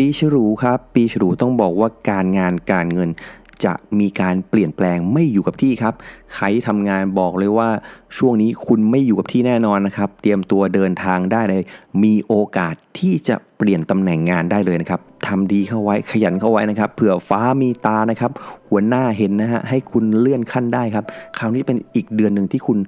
ปีฉลูครับ ปีฉลูต้องบอกว่าการงานการเงินจะมีการเปลี่ยนแปลงไม่อยู่กับที่ครับ ใครทำงานบอกเลยว่าช่วงนี้คุณไม่อยู่กับที่แน่นอนนะครับ เตรียมตัวเดินทางได้เลย มีโอกาสที่จะเปลี่ยนตำแหน่งงานได้เลยนะครับทำดีเข้าไว้ขยันเข้าไว้นะครับ เผื่อฟ้ามีตานะครับ หัวหน้าเห็นนะฮะให้คุณเลื่อนขั้นได้ครับ คราวนี้เป็นอีกเดือนหนึ่งที่คุณ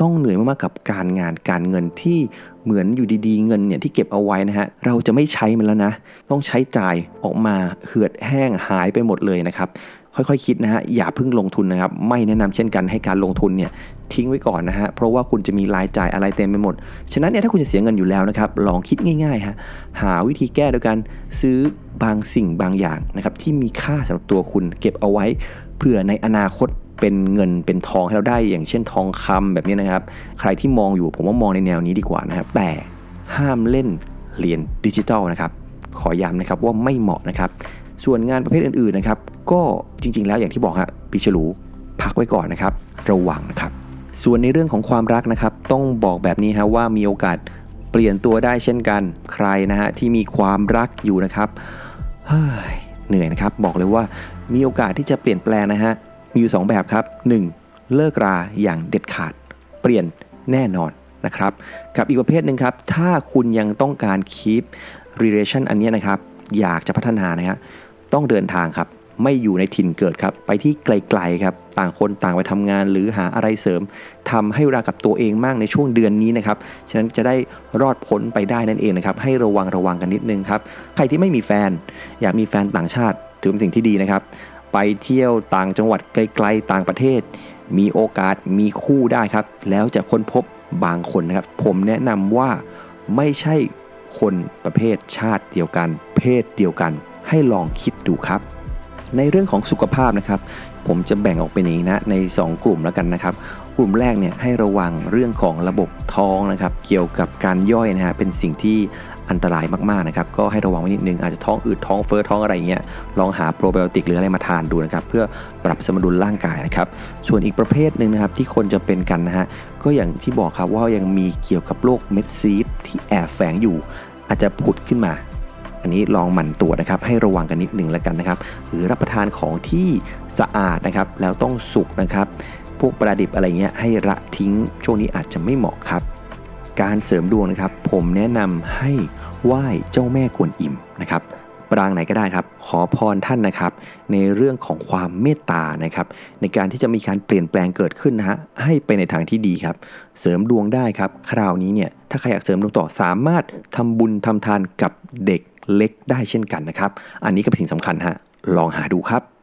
ต้องเหนื่อยมากๆกับการงานการเงินที่เหมือนอยู่ดีๆ เงินเนี่ยที่เก็บเอาไว้นะฮะเราจะไม่ใช้มันแล้วนะ ต้องใช้จ่ายออกมาเหือดแห้งหายไปหมดเลยนะครับค่อยๆคิดนะฮะอย่าเพิ่งลงทุนนะครับ ไม่แนะนำเช่นกันให้การลงทุนเนี่ยทิ้งไว้ก่อนนะฮะเพราะว่าคุณจะมีรายจ่ายอะไรเต็มไปหมด ฉะนั้นเนี่ยถ้าคุณจะเสียเงินอยู่แล้วนะครับลองคิดง่ายๆฮะหาวิธีแก้โดยการซื้อบางสิ่งบางอย่างนะครับที่มีค่าสำหรับตัวคุณเก็บเอาไว้เผื่อในอนาคต เป็นเงินเป็นทองให้เราได้อย่างเช่นทองคำแบบนี้นะครับ ใครที่มองอยู่ผมว่ามองในแนวนี้ดีกว่านะครับ แต่ห้ามเล่นเหรียญดิจิทัลนะครับ ขอย้ำนะครับว่าไม่เหมาะนะครับ ส่วนงานประเภทอื่นๆนะครับ ก็จริงๆ แล้วอย่างที่บอกฮะปีฉลูพักไว้ก่อนนะครับ ระวังนะครับ ส่วนในเรื่องของความรักนะครับ ต้องบอกแบบนี้ฮะว่ามีโอกาสเปลี่ยนตัวได้เช่นกัน ใครนะฮะที่มีความรักอยู่นะครับ เฮ้ยเหนื่อยนะครับ บอกเลยว่ามีโอกาสที่จะเปลี่ยนแปลงนะฮะ มีอยู่ 2 แบบครับ 1. เลิกราอย่างเด็ดขาด เปลี่ยนแน่นอนนะครับ กับอีกประเภทหนึ่งครับ ถ้าคุณยังต้องการ keep relation อันนี้นะครับ อยากจะพัฒนานะฮะต้องเดินทางครับ ไม่อยู่ในถิ่นเกิดครับ ไปที่ไกลๆครับ ต่างคนต่างไปทำงานหรือหาอะไรเสริมทำให้เวลากับตัวเองมากในช่วงเดือนนี้นะครับ ฉะนั้นจะได้รอดพ้นไปได้นั่นเองนะครับ ให้ระวังระวังกันนิดนึงครับ ใครที่ไม่มีแฟน อยากมีแฟนต่างชาติถือเป็นสิ่งที่ดีนะครับ ไปเที่ยวต่างจังหวัดไกลๆต่างประเทศ มีโอกาสมีคู่ได้ครับ แล้วจะค้นพบบางคนนะครับ ผมแนะนำว่าไม่ใช่คนประเภทชาติเดียวกัน เพศเดียวกัน ให้ลองคิดดูครับ ในเรื่องของสุขภาพนะครับ ผมจะแบ่งออกเป็นอย่างนี้นะใน 2 กลุ่มแล้วกันนะครับ กลุ่มแรกเนี่ยให้ระวังเรื่องของระบบท้องนะครับ เกี่ยวกับการย่อยนะฮะเป็นสิ่งที่ อันตรายมากๆนะครับก็ให้ระวังไว้นิดนึงอาจจะท้องอืดท้องเฟ้อท้องอะไรเงี้ยลองหาโปรไบโอติกหรืออะไรมาทานดูนะครับเพื่อปรับสมดุลร่างกายนะครับส่วนอีกประเภทหนึ่งนะครับที่คนจะเป็นกันนะฮะก็อย่างที่บอกครับว่ายังมีเกี่ยวกับโรคเม็ดซีดที่แอบแฝงอยู่ อาจจะผุดขึ้นมาอันนี้ลองหมั่นตรวจนะครับให้ระวังกันนิดหนึ่งแล้วกันนะครับ หรือรับประทานของที่สะอาดนะครับแล้วต้องสุกนะครับ พวกประดิบอะไรเงี้ยให้ละทิ้งช่วงนี้อาจจะไม่เหมาะครับ การเสริมดวงนะครับ ผมแนะนำให้ไหว้เจ้าแม่กวนอิมนะครับปรางไหนก็ได้ครับ ขอพรท่านนะครับ ในเรื่องของความเมตตานะครับ ในการที่จะมีการเปลี่ยนแปลงเกิดขึ้นนะฮะให้ไปในทางที่ดีครับ เสริมดวงได้ครับ คราวนี้เนี่ยถ้าใครอยากเสริมดวงต่อสามารถทำบุญทำทานกับเด็กเล็กได้เช่นกันนะครับ อันนี้ก็เป็นสิ่งสำคัญฮะลองหาดูครับ